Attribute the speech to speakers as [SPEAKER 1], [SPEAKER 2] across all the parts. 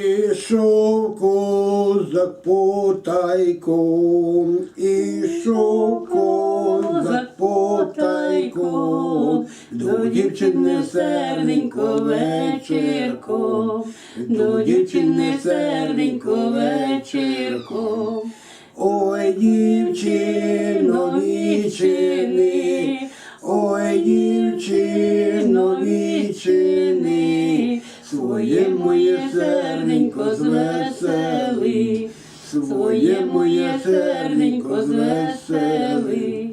[SPEAKER 1] Ішов козак потайком, ішов козак потайком, до дівчини серденько вечірком, до дівчини серденько вечірком. Ой, дівчино, вічини, ой, дівчино, вічини, звесели, своє моє серденько звесели.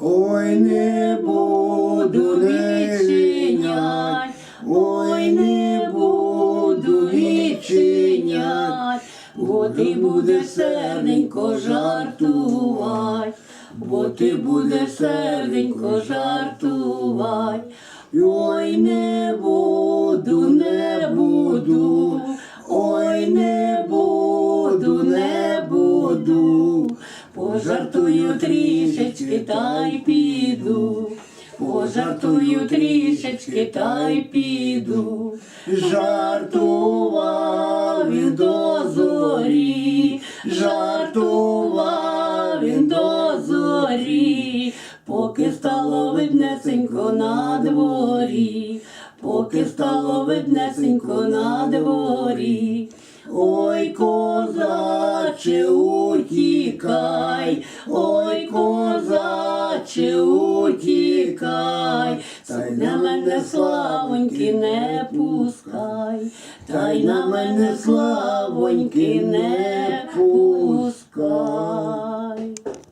[SPEAKER 1] Ой, не буду не чинять, ой, не буду відчинять, бо ти будеш серденько жартувать, бо ти будеш серденько жартувать. Ой, не буду, не буду, пожартую трішечки та й піду. Пожартую трішечки та й піду. Жартував він до зорі, жартував він до зорі, поки стало виднесенько на дворі, поки стало виднесенько на дворі. Ой, утікай, ой, козаче, утікай, та на мене славоньки не пускай, та й на мене славоньки не.